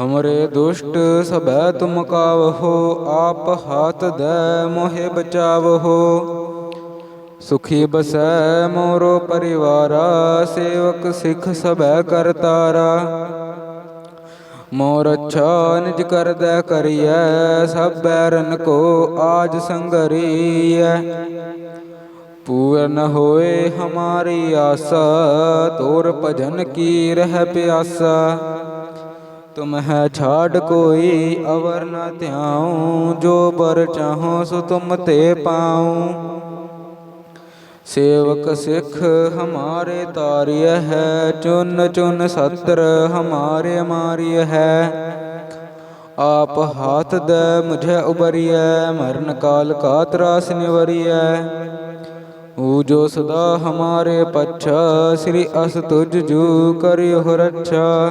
ਹਮਰੇ ਦੁਸ਼ਟ ਸਭੈ ਤੁਮ ਕਾਵਹੋ, ਆਪ ਹਾਥ ਦੇ ਮੋਹਿ ਬਚਾਵਹੋ। ਸੁਖੀ ਬਸੈ ਮੋਰੋ ਪਰਿਵਾਰਾ, ਸੇਵਕ ਸਿੱਖ ਸਭੈ ਕਰਤਾਰਾ ਮੋਰ ਅੱਛਾ ਨਿਜ ਕਰਦਾ ਕਰੀਐ, ਸਭ ਬੈਰਨ ਕੋ ਆਜ ਸੰਗਰੀਐ। ਪੂਰਨ ਹੋਏ ਹਮਾਰੀ ਆਸਾ, ਤੋਰ ਭਜਨ ਕੀ ਰਹਿ ਪਿਆਸਾ। ਤੁਮ ਹੈ ਛਾੜ ਕੋਈ ਅਵਰ ਨ ਧਿਆਉ, ਜੋ ਬਰ ਚਾਹੋ ਸੋ ਤੁਮ ਤੇ ਪਾਉ। ਸੇਵਕ ਸਿੱਖ ਹਮਾਰੇ ਤਾਰਿਯ ਹੈ, ਚੁਨ ਚੁਨ ਸਤਰ ਹਮਾਰੇ ਮਾਰਿਯ ਹੈ। ਆਪ ਹਾਥ ਦੇ ਮੁਝੇ ਉਬਰੀਐ, ਮਰਨ ਕਾਲ ਕਾ ਤਰਾਸ ਨਿਵਰੀਐ। ਊ ਜੋ ਸਦਾ ਹਮਾਰੇ ਪਛਾ, ਸ੍ਰੀ ਅਸ ਤੁਜ ਜੂ ਕਰਿਓ ਰੱਛਾ।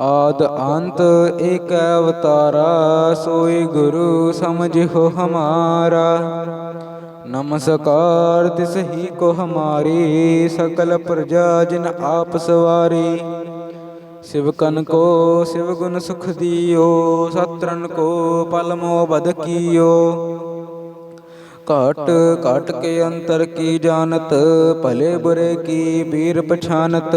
ਆਦ ਅੰਤ ਏਕ ਅਵਤਾਰਾ, ਸੋਈ ਗੁਰੂ ਸਮਝਿਓ ਹਮਾਰਾ। ਨਮਸਕਾਰ ਤਿਸ ਹੀ ਕੋ ਹਮਾਰੀ, ਸਕਲ ਪ੍ਰਜਾ ਜਿਨ ਆਪ ਸਵਾਰੀ। ਸਿਵਕਨ ਕੋ ਸਿਵ ਗੁਣ ਸੁਖ ਦਿਓ ਸਤਰਨ ਕੋ ਪਲ ਮੋ ਬਦ ਕੀਓ। ਘਟ ਘਟ ਕੇ ਅੰਤਰ ਕੀ ਜਾਣਤ, ਭਲੇ ਬੁਰੇ ਕੀ ਪੀਰ ਪਛਾਨਤ।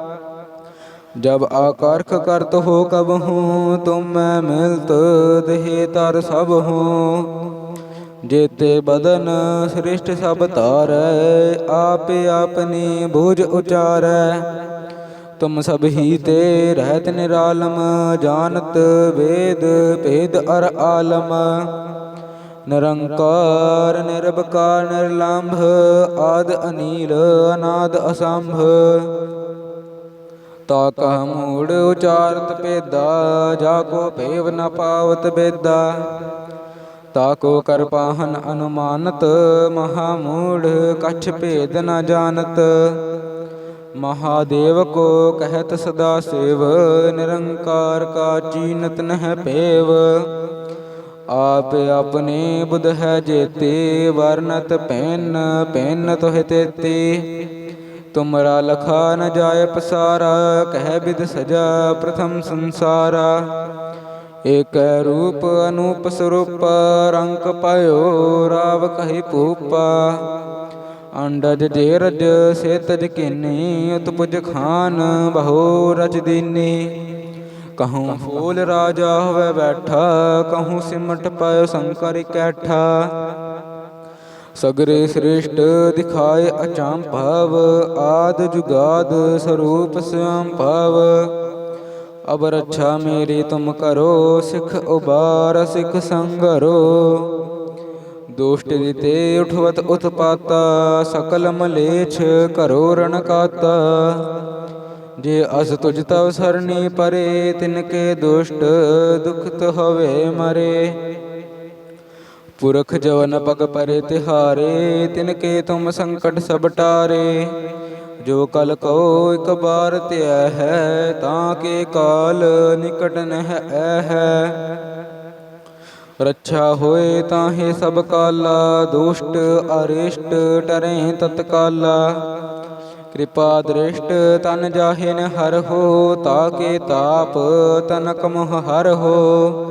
ਜਬ ਆਕਾਰਖ ਕਰਤ ਹੋ ਕਬ ਹੂੰ, ਤੁਮ ਮੈਂ ਮਿਲਤ ਦੇਹ ਤਰ ਸਭ ਹੂੰ। ਜੇਤੇ ਬਦਨ ਸ੍ਰਿਸ਼ਟ ਸਭ ਤਾਰੈ ਆਪੇ ਆਪਨੀ ਬੂਝ ਉਚਾਰੈ। ਤੁਮ ਸਭ ਹੀ ਤੇ ਰਹਿਤ ਨਿਰਾਲਮ, ਜਾਣਤ ਵੇਦ ਭੇਦ ਅਰ ਆਲਮ। ਨਿਰੰਕਾਰ, ਨਿਰਭਕਾਰ, ਨਿਰਲੰਭ, ਆਦ ਅਨੀਲ, ਅਨਾਦ ਅਸੰਭ। ਤਾ ਕਹ ਮੂੜ ਉਚਾਰਤ ਪੇਦਾ ਜਾ ਕੋ ਭੇਵ ਨ ਪਾਵਤ ਬੇਦਾ। ਤਾ ਕੋ ਕਰ ਅਨੁਮਾਨਤ, ਮਹਾ ਮੂੜ ਕਛ ਭੇਦ ਨ ਜਾਣਤ। ਮਹਾਦੇਵ ਕੋ ਕਹਿਤ ਸਦਾ ਸੇਵ, ਨਿਰੰਕਾਰ ਕਾ ਚੀਨਤ ਨਹਿ ਭੇਵ। ਆਪ ਆਪਣੇ ਬੁਧ ਹੈ ਜੇਤੇ, ਵਰਨਤ ਪੈਨ ਪੈਨ ਤੋਹਿ ਤੇਤੀ। ਤੁਮਰਾ ਲਖਾ ਨ ਜਾਏ ਪਸਾਰਾ, ਕਹਿ ਬਿਦ ਸਜਾ ਪ੍ਰਥਮ ਸੰਸਾਰਾ। ਏਕ ਰੂਪ ਅਨੂਪ ਸਰੂਪ, ਰੰਗ ਪਇਓ ਰਾਵ ਕਹੀ ਭੂਪਾ ਅੰਡਜ ਜੇ ਰਜ, ਸੇ ਤਜ ਕੀਨੀ, ਉਤਪੁਜ ਖਾਨ, ਬਹੁ ਰਚ ਦੀਨੀ। ਕਹੂੰ ਫੂਲ ਰਾਜਾ ਹੋਵੇ ਬੈਠਾ, ਕਹੂੰ ਸਿਮਟ ਪਾਇਓ ਸੰਕਰ ਇਕੈਠਾ। ਸਗਰੇ ਸ੍ਰਿਸ਼ਟ ਦਿਖਾਏ ਅਚਾਮ ਭਵ, ਆਦ ਜੁਗਾਦ ਸਰੂਪ ਸਯੰ ਭਾਵ। ਅਬ ਰੱਛਾ ਮੇਰੀ ਤੁਮ ਕਰੋ, ਸਿਖ ਉਬਾਰ ਸਿਖ ਸੰਗਰੋ। ਦੋਸ਼ਟ ਦਿਤੇ ਉਠਵਤ ਉਤਪਾਤਾ, ਸਕਲ ਮਲੇਛ ਕਰੋ ਰਣ ਕਾਤਾ ਜੇ ਅਸ ਤੁਜ ਤਵ ਸਰਣੀ ਪਰੇ, ਤਿਨ ਕੇ ਦੁਸ਼ਟ ਦੁਖਤ ਹੋਵੇ ਮਰੇ। ਪੁਰਖ ਜਵਨ ਪਗ ਪਰੇ ਤਿਹਾਰੇ, ਤਿਨ ਕੇ ਤੁਮ ਸੰਕਟ ਸਭ ਟਾਰੇ। ਜੋ ਕਲ ਕੋ ਇਕ ਬਾਰ ਧਿਆ ਹੈ, ਤਾਂ ਕੇ ਕਾਲ ਨਿਕਟ ਨਹਿ ਹੈ। ਰੱਛਾ ਹੋਏ ਤਾਹੇ ਸਭ ਕਾਲਾ, ਦੁਸ਼ਟ ਅਰਿਸ਼ਟ ਟਰੇ ਤਤਕਾਲਾ। ਕਿਰਪਾ ਦ੍ਰਿਸ਼ਟ ਤਨ ਜਾਹਿਨ ਹਰ ਹੋ, ਤਾ ਕੇ ਤਾਪ ਤਨਕ ਮੋਹ ਹਰ ਹੋ।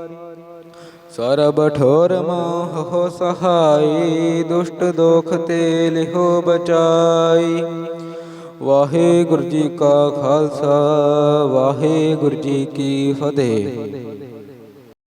ਸਰਬ ਠੋਰ ਮੋਹ ਹੋ ਸਹਾਈ, ਦੁਸ਼ਟ ਦੋਖ ਤੇ ਲਿਹੋ ਬਚਾਈ। ਵਾਹਿਗੁਰੂ ਜੀ ਕਾ ਖਾਲਸਾ, ਵਾਹਿਗੁਰੂ ਜੀ ਕੀ ਫਤਿਹ।